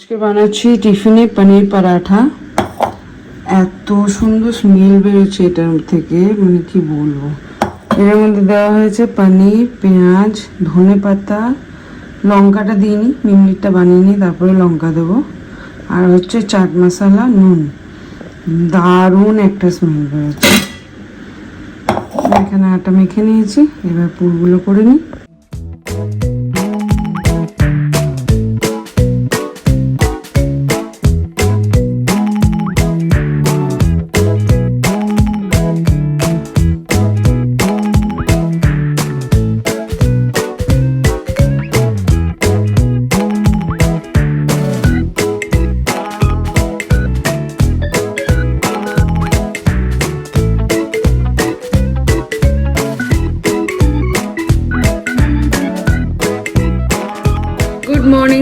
আজকে বানাচ্ছি টিফিনে পনির পরাঠা। এত সুন্দর স্মেল বেরোচ্ছে এটার থেকে মানে কি বলব। এর মধ্যে দেওয়া হয়েছে পনির, পেঁয়াজ, ধনে পাতা, লঙ্কাটা দিইনি মিমলিটা বানিয়ে নিই, তারপরে লঙ্কা দেবো। আর হচ্ছে চাট মশলা, নুন। দারুণ একটা স্মেল বেরোচ্ছে। এখানে আটা মেখে নিয়েছি, এবার পুরগুলো করে নিই।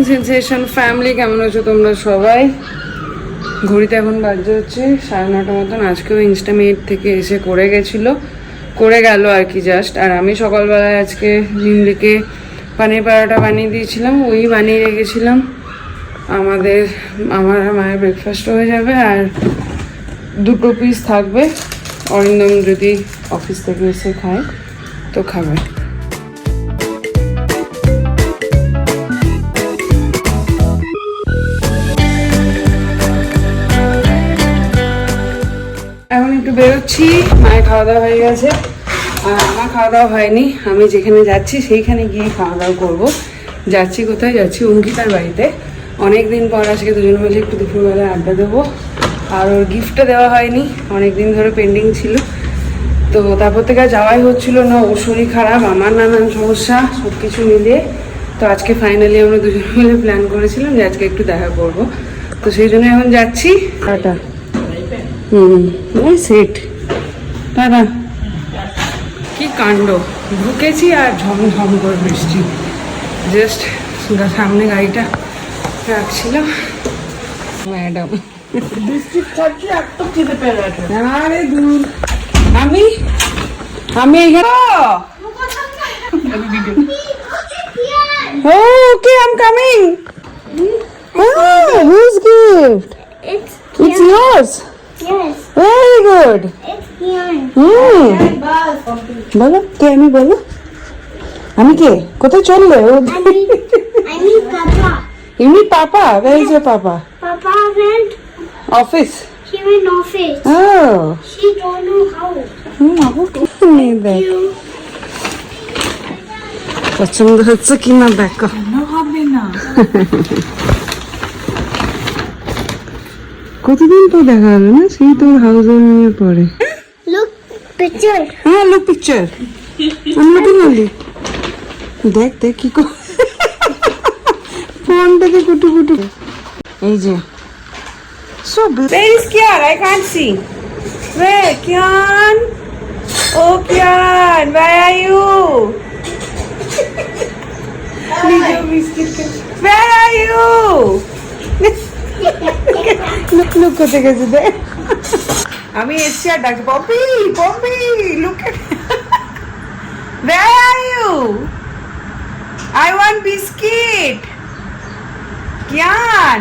সেন্সেশন ফ্যামিলি কেমন আছো তোমরা সবাই? ঘড়িতে এখন বাজে হচ্ছে সাড়ে নটা মতন। আজকেও ইনস্টামেট থেকে এসে করে গেছিল। করে গেল আর কি জাস্ট আর আমি সকালবেলায় আজকে নিমলিকে পানির পাড়াটা বানিয়ে দিয়েছিলাম, ওই বানিয়ে রেখেছিলাম। আমাদের, আমার মায়ের ব্রেকফাস্ট হয়ে যাবে আর দুটো পিস থাকবে। অরিন্দম যদি অফিস থেকে এসে খায়, তো খাবে। একটু মায়ের খাওয়া দাওয়া হয়ে গেছে। আর আমার খাওয়া দাওয়া হয়নি আমি যেখানে যাচ্ছি সেইখানে গিয়ে খাওয়া দাওয়া করব। যাচ্ছি কোথায়? যাচ্ছি অঙ্কিতার বাড়িতে। অনেক দিন পর আজকে দুজন মিলে একটু দুপুরবেলায় আড্ডা দেবো। আর ওর গিফটটা দেওয়া হয়নি অনেক দিন ধরে পেন্ডিং ছিল। তো তারপর থেকে আর যাওয়াই হচ্ছিল না ওর শরীর খারাপ আমার নানান সমস্যা সব কিছু মিলিয়ে। তো আজকে ফাইনালি আমরা দুজন মিলে প্ল্যান করেছিলাম যে আজকে একটু দেখা করব। তো সেই জন্য এখন যাচ্ছি। টাটা। হুম ওই সেট দাদা কি কাণ্ড? ঢুকেছি আর ঝমঝম করে বৃষ্টি। জাস্ট সামনে গাড়িটা রাখছিলাম ম্যাডাম। আরে দূর। আমি? আমি এখানে okay I am coming whose gift It's it's years yes, very good hmm বলো কে আমি বলো? আমি কে? কোথায় চললে ও? I mean, I mean Papa. এমনি papa where is your papa Papa? Went. Office He went office. ও She don't know how. You. পছন্দ হচ্ছে কিনা দেখো। কতদিন তো দেখা হবে না সেই তোর হাউস ওয়ার্মিং পরে Look, picture. হ্যাঁ লুক পিকচার আমি নতুন বলি দেখ দেখ কি কর ফোনটাকে কুটু কুটু এই যে so where is Kian I can't see where Kian oh Kian where are you where are you Look look কোথায় গেছে দেখ আমি এসছি আর ডাকছি Poppy Poppy look Where are you? I want biscuit. Kian.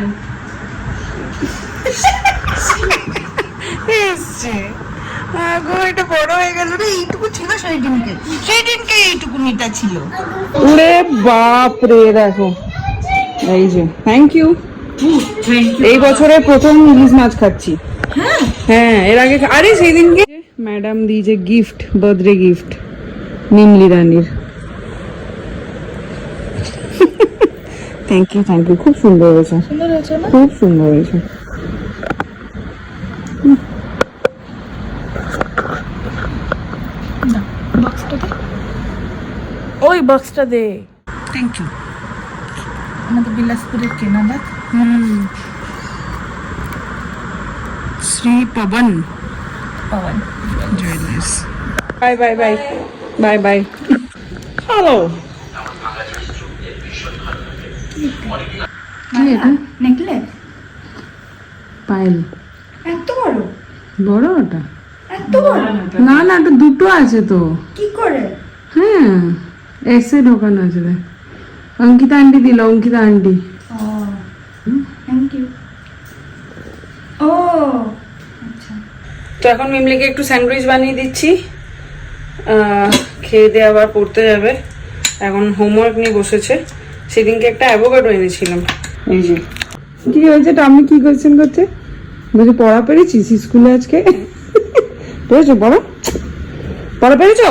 এসছে আগো এটা বড় হয়ে গেল রে এইটুকু ছিল সেই দিনকে সেই দিনকে ছিল ওরে বাপ রে দেখো এই যে থ্যাংক ইউ এই বছরের প্রথম ইলিশ মাছ খাচ্ছি। হ্যাঁ? এর আগে আরে সেই দিনকে ম্যাডাম দিয়েছে গিফট বার্থডে গিফট নিমলি রানীর। থ্যাংক ইউ থ্যাংক ইউ খুব সুন্দর হয়েছে। খুব সুন্দর হয়েছে। ওই বক্সটা দে। থ্যাংক ইউ আমাদের বিলাসপুরের কেনা দেখ Shri Pavan Pawan jewellers bye bye bye bye bye hello necklace payal এত বড়? বড় ওটা? এত বড়? না না ওটা দুটো আছে তো। কি করে? হ্যাঁ এসে ঢোকানো আছে দেখ অঙ্কিতা আন্টি দিল অঙ্কিতা আন্টি ও তো এখন মিমলিকে একটু স্যান্ডউইচ বানিয়ে দিচ্ছি। খেয়ে দিয়ে আবার পড়তে যাবে। এখন হোমওয়ার্ক নিয়ে বসেছে। সেদিনকে একটা অ্যাভোকাডো এনেছিলাম। এই যে। কি হয়েছে আমি কি কোয়েশ্চেন করছে? বলছে, পড়া পেরেছিস স্কুলে আজকে? পেরেছ? পড়া। পড়া পেরেছ?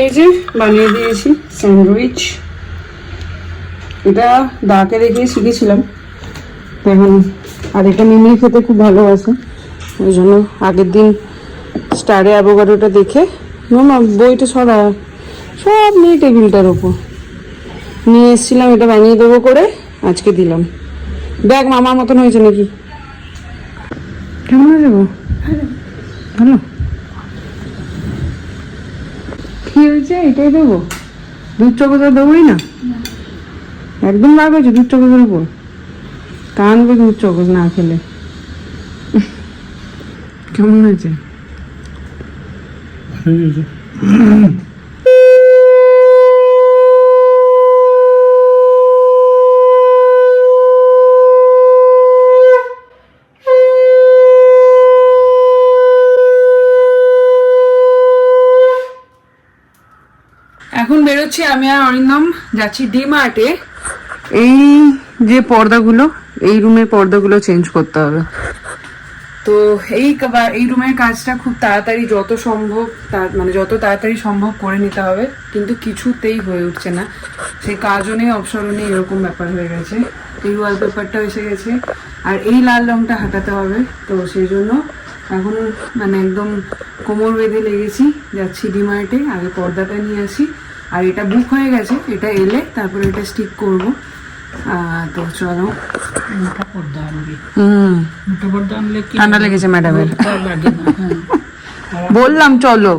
এই যে বানিয়ে দিয়েছি স্যান্ডউইচ। এটা দাকে দেখে শিখেছিলাম। এখন আর এটা মিমি খেতে খুব ভালোবাসে। ওই জন্য আগের দিন স্টারে অ্যাভোকাডোটা দেখে না বইটা সরা, সব নিয়ে টেবিলটার ওপর। নিয়ে এসেছিলাম, এটা বানিয়ে দেবো করে, আজকে দিলাম। দেখ মামার মতন হয়েছে নাকি? কেমন হয়েছে গো ভালো। কি হয়েছে? এটাই দেবো। দুধ চকোদা দেবোই না। একদম রাগ হয়েছে দুধ চকোদের উপর। কানবে দুধ চকোজ না খেলে। কেমন হয়েছে? এখন বেরোচ্ছি আমি আর অরিন্দম যাচ্ছি ডি মার্টে এই যে পর্দাগুলো, এই রুমের পর্দাগুলো চেঞ্জ করতে হবে। তো এই এই রুমের কাজটা খুব তাড়াতাড়ি যত সম্ভব মানে যত তাড়াতাড়ি সম্ভব করে নিতে হবে, কিন্তু কিছুতেই হয়ে উঠছে না। সেই কাজও নেই অবসরও নেই, এরকম ব্যাপার হয়ে গেছে। এই ওয়ালপেপারটা এসে গেছে। আর এই লাল রংটা হাঁটাতে হবে, তো সেই জন্য এখন মানে একদম কোমর বেঁধে লেগেছি, যাচ্ছি ডিমার্টে আগে পর্দাটা নিয়ে আসি। আর এটা বুক হয়ে গেছে, এটা এলে তারপরে এটা স্টিক করব। তো চলো। মোটা পর্দা আনবি। হুম। মোটা পর্দা আনলে কি ঠান্ডা লেগেছে ম্যাডামের লাগে না। বললাম চলো।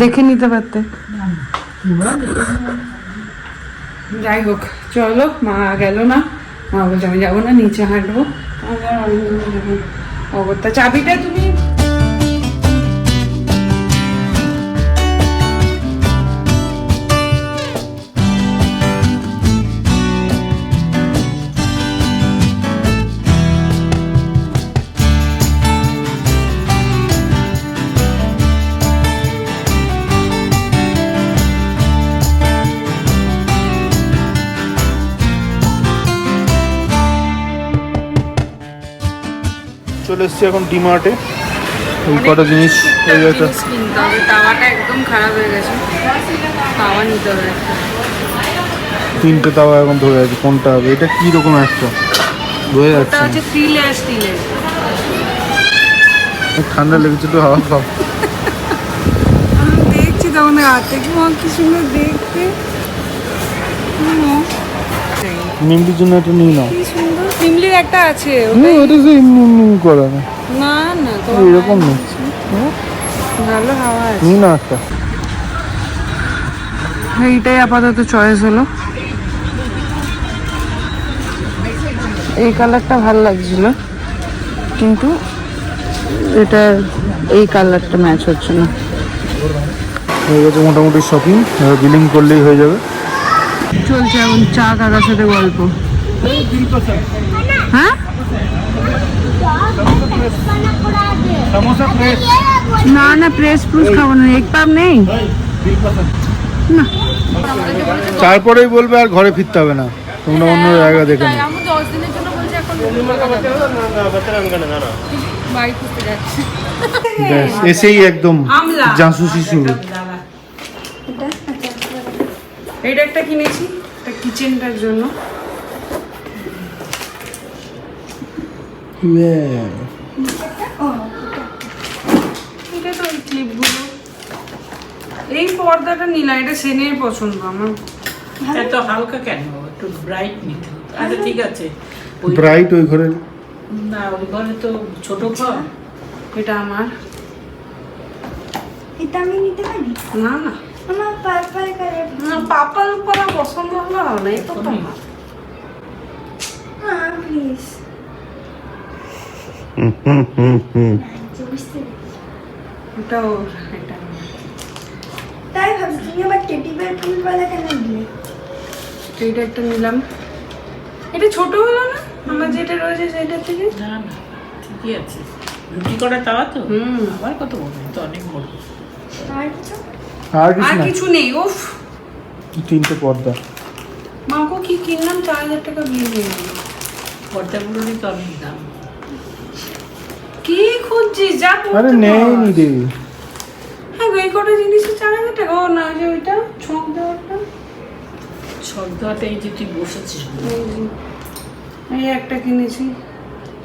দেখে নিতে পারতে। যাই হোক চলো মা গেল না। মা বলছে আমি যাব না নিচে হাঁটবো। অগত্যা চাবিটা তুমি চলে এসছি এখন ডিমার্টে এই কটা জিনিস এই একটা জিনিস কিনতে হবে। তাওয়াটা একদম খারাপ হয়ে গেছে। তাওয়া নিতে হবে। তিনটে তাওয়া এখন ধরে আছে কোনটা হবে? এটা কি রকম একটা? ওটা যাচ্ছে। হচ্ছে থ্রি লেয়ার স্টিলের ঠান্ডা লেগেছে তো হাওয়া খাও। দেখছি তখন হাতে কি মা কি সুন্দর দেখতে। নিমটির জন্য একটা নিয়ে নাও। একটা আছে হুম, ওটা এমনি করা। না না না এরকম নেই। ভালো হাওয়া আছে। না একটা। এইটাই আপাতত চয়েস হলো। এই কালারটা ভালো লাগছিল কিন্তু এটা এই কালারটা ম্যাচ হচ্ছে না। হয়ে গেছে মোটামুটি শপিং বিলিং করলেই হয়ে যাবে। চলছে এখন চা কাকার সাথে গল্প। হ্যাঁ? না না প্রেস প্রুস খাব না। এক পাপ নেই। তারপরেই বলবে আর ঘরে ফিরতে হবে না। তোমরা অন্য জায়গা দেখে নাও। এসেই একদম আমলা। জাসুসি শুরু এটা একটা কিনেছি। একটা কিচেনটার জন্য। এটা তো ওই ক্লিপগুলো এই পর্দাটা নিলাম এটা সেনের পছন্দ আমার। এত হালকা কেন? একটু ব্রাইট নিতে হবে। আচ্ছা ঠিক আছে। ব্রাইট ওই ঘরের না ওই ঘরে তো ছোট ঘর। এটা আমার। এটা আমি নিতে পারি? না না। আমার পার্পল কালার। না উপর আমার পছন্দ হলো না এই তো তুমি? তোমার। হ্যাঁ প্লিজ ওটা এটা তাই ভাবছি তুমি আবার টেডি বেয়ার ফুলওয়ালা কেন দিলে? এইটা একটা নিলাম। এটা ছোট হলো না? আমার যেটা রয়েছে সেটার থেকে? না না ঠিকই আছে। রুটি করা তাওয়া তো? হুম। আবার কত বড়? তো অনেক বড়। আর কিছু? আর নেই। উফ। তিনটে পর্দা। মাকে কি কিনলাম চার হাজার টাকা বিল হয়ে গেল। পর্দাগুলোরই তো অনেক দাম। কি খুঁজছিস? যা আরে নেই। নি রে। হ্যাঁ গো, এই কটা জিনিসের চার হাজার টাকা। ও না যে ওইটা ছক দেওয়াটা সর্দাটা এই যে তুই বসেছিস এই যে, একটা কিনেছি।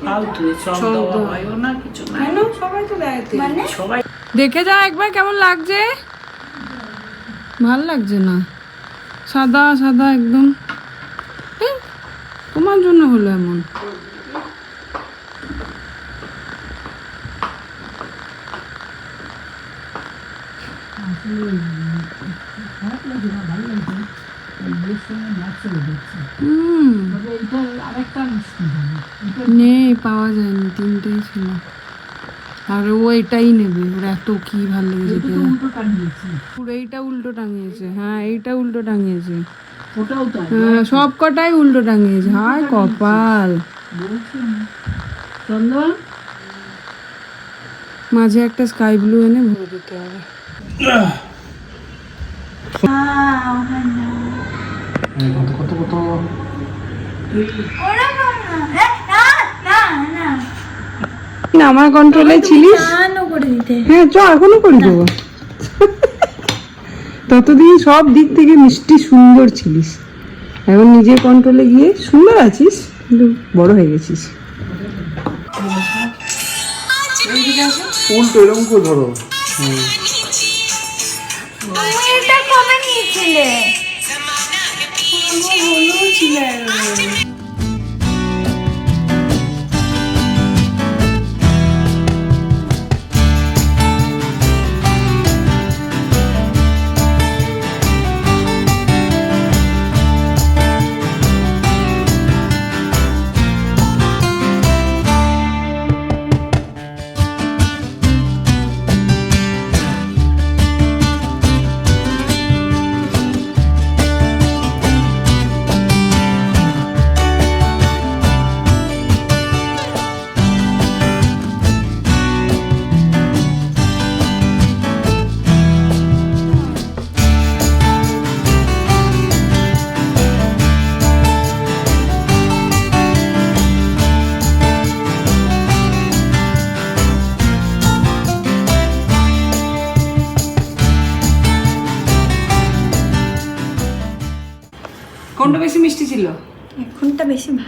ফালতু সব সব দেওয়া দেওয়া। হয়ও না কিছু না কেন? সবাই তো দেয় তেল। মানে? সবাই ভালো লাগছে নেই পাওয়া যায়নি তিনটেই ছিল। আর ও এটাই নেবে ওর এত কি ভালো লেগেছে পুরো এইটা উল্টো টাঙিয়েছে হ্যাঁ এইটা উল্টো টাঙিয়েছে। হ্যাঁ সব কটাই উল্টো টাঙিয়েছে হায় কপাল। মাঝে একটা স্কাই ব্লু এনে ভরে দিতে হবে। কত কত না আমার কন্ট্রোলে ছিলিস? টানও করে দিতে। হ্যাঁ চ এখনও করে দেবো। ততদিন সব দিক থেকে মিষ্টি সুন্দর ছিলিস। এখন নিজের কন্ট্রোলে গিয়ে সুন্দর আছিস কিন্তু বড় হয়ে গেছিস। উল্টো এরকম করে ধরো। হুম। কোনটা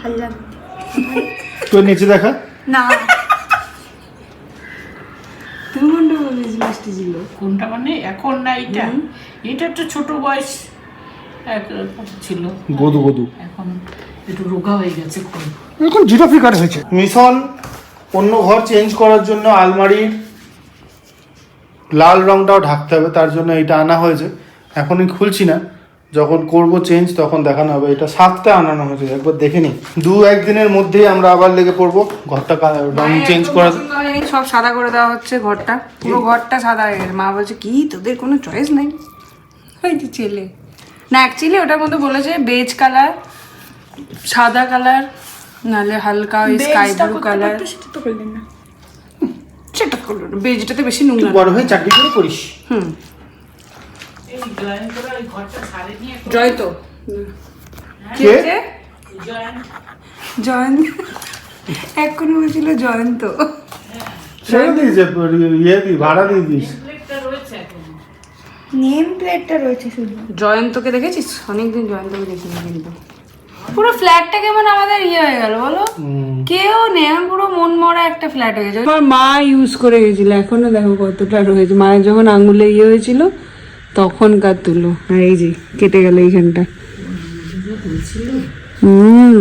ভালো লাগে। তোর নিচে দেখা? না। তুমি কোনটা বেশি মিষ্টি ছিল? কোনটা মানে? এখন না এটা এটা একটু ছোট বয়স এক- ছিল। গদু গদু এখন একটু রোগা হয়ে গেছে এখন জিরাফি কাট হয়েছে। মিশন অন্য ঘর চেঞ্জ করার জন্য আলমারির লাল রংটাও ঢাকতে হবে তার জন্য এটা আনা হয়েছে। এখনই খুলছি না। যখন করব চেঞ্জ তখন দেখানো হবে। এটা সাতটা আনানো হয়েছে একবার দেখে নিই দু একদিনের মধ্যেই আমরা আবার লেগে পড়ব। ঘরটা রং চেঞ্জ করা সব সাদা করে দেওয়া হচ্ছে ঘরটা। পুরো ঘরটা সাদা। হয়ে গেছে মা বলছে কি? তোদের কোনো চয়েস নাই? ওই যে ছেলে। না অ্যাকচুয়ালি ওটার মধ্যে বলেছে বেজ কালার সাদা কালার নালে হালকা ওই স্কাই ব্লু কালার সেটা তো করলেন না। সেটা করল না। বেজটাতে বেশি নোংরা বড় হয়ে চাকরি করে করিস। হুম এই জয়েন করে ওই ঘরটা ছাড়ে নিয়ে জয় তো। কে? হয়েছে? জয়েন। জয়ন্ত এক্ষুনি বলছিল জয়ন্ত ছেড়ে দিয়েছে ইয়ে দি ভাড়া দিয়ে দিস প্লেটটা রয়েছে এখন। নেম প্লেটটা রয়েছে শুধু। জয়ন্তকে দেখেছিস? অনেকদিন জয়ন্তকে দেখিনি কিন্তু। পুরো ফ্ল্যাটটা কেমন আমাদের ইয়ে হয়ে গেল বলো? কেউ নেই এখন পুরো মন মরা একটা ফ্ল্যাট হয়ে গেছে। আমার মা ইউজ করে গেছিল এখনও দেখো কতটা রয়েছে। মায়ের যখন আঙুলে ইয়ে হয়েছিল তখনকার তুলো। আর এই যে কেটে গেল এইখানটা। হুম।